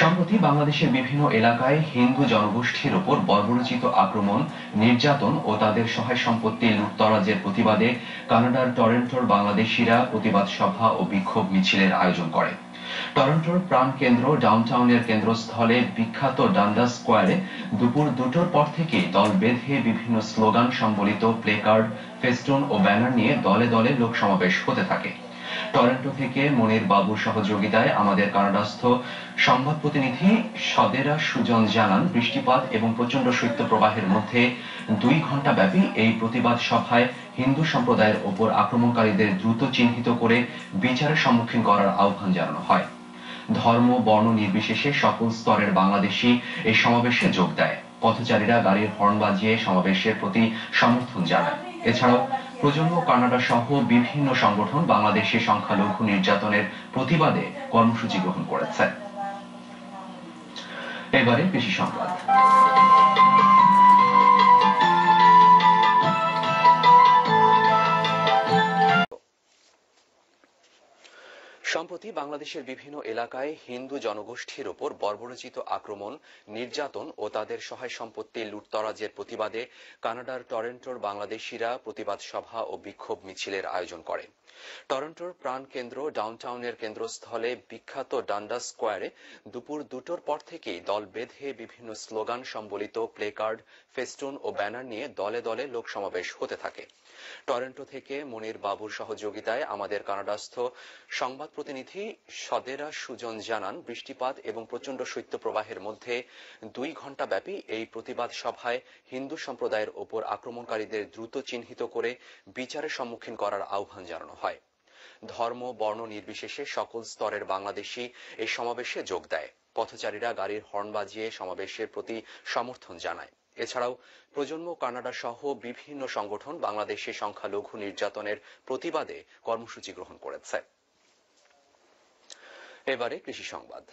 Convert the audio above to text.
সম্প্রতি বাংলাদেশের বিভিন্ন এলাকায় হিন্দু জনগোষ্ঠীর ওপর বর্বরোচিত আক্রমণ, নির্যাতন ও তাদের সহায় সম্পত্তি লুটতরাজের প্রতিবাদে কানাডার টরেন্টোর বাংলাদেশিরা প্রতিবাদ সভা ও বিক্ষোভ মিছিলের আয়োজন করে। টরন্টোর প্রাণকেন্দ্র ডাউনটাউনের কেন্দ্রস্থলে বিখ্যাত ডান্ডা স্কোয়ারে দুপুর দুটোর পর থেকে দল বেঁধে বিভিন্ন স্লোগান সম্বলিত প্লেকার্ড ফেস্টুন ও ব্যানার নিয়ে দলে দলে লোক সমাবেশ হতে থাকে। টরন্টো থেকে মনির বাবুর সহযোগিতায় আমাদের কানাডাস্থ সংবাদ প্রতিনিধি সদেরা সুজন জানান, বৃষ্টিপাত এবং প্রচণ্ড শৈত্য প্রবাহের মধ্যে দুই ঘণ্টা ব্যাপী এই প্রতিবাদ সভায় হিন্দু সম্প্রদায়ের ওপর আক্রমণকারীদের দ্রুত চিহ্নিত করে বিচারের সম্মুখীন করার আহ্বান জানানো হয়। ধর্ম, বর্ণ নির্বিশেষে সকল স্তরের বাংলাদেশি এই সমাবেশে যোগ দেয়। পথচারীরা গাড়ির হর্ন বাজিয়ে সমাবেশের প্রতি সমর্থন জানায়। এছাড়াও প্রজন্ম, কানাডা সহ বিভিন্ন সংগঠন বাংলাদেশে সংখ্যালঘু নির্যাতনের প্রতিবাদে কর্মসূচি গ্রহণ করেছে। এবারে কৃষি সংবাদ। সম্প্রতি বাংলাদেশের বিভিন্ন এলাকায় হিন্দু জনগোষ্ঠীর ওপর বর্বরোচিত আক্রমণ, নির্যাতন ও তাদের সহায় সম্পত্তি লুটতরাজের প্রতিবাদে কানাডার টরেন্টোর বাংলাদেশিরা প্রতিবাদ সভা ও বিক্ষোভ মিছিলের আয়োজন করে। টরন্টোর প্রাণকেন্দ্র ডাউনটাউনের কেন্দ্রস্থলে বিখ্যাত ডান্ডা স্কোয়ারে দুপুর দুটোর পর থেকেই দল বেঁধে বিভিন্ন স্লোগান সম্বলিত প্লেকার্ড ফেস্টুন ও ব্যানার নিয়ে দলে দলে লোক সমাবেশ হতে থাকে। টরন্টো থেকে মনির বাবুর সহযোগিতায় আমাদের কানাডাস্থ সংবাদ প্রতিনিধি সদেরা সুজন জানান, বৃষ্টিপাত এবং প্রচণ্ড শৈত্য প্রবাহের মধ্যে দুই ঘণ্টা ব্যাপী এই প্রতিবাদ সভায় হিন্দু সম্প্রদায়ের ওপর আক্রমণকারীদের দ্রুত চিহ্নিত করে বিচারের সম্মুখীন করার আহ্বান জানানো হয়। ধর্ম, বর্ণ নির্বিশেষে সকল স্তরের বাংলাদেশি এই সমাবেশে যোগ দেয়। পথচারীরা গাড়ির হর্ন বাজিয়ে সমাবেশের প্রতি সমর্থন জানায়। এছাড়াও প্রজন্ম, কানাডা সহ বিভিন্ন সংগঠন বাংলাদেশে সংখ্যালঘু নির্যাতনের প্রতিবাদে কর্মসূচি গ্রহণ করেছে। এবারে কৃষি সংবাদ।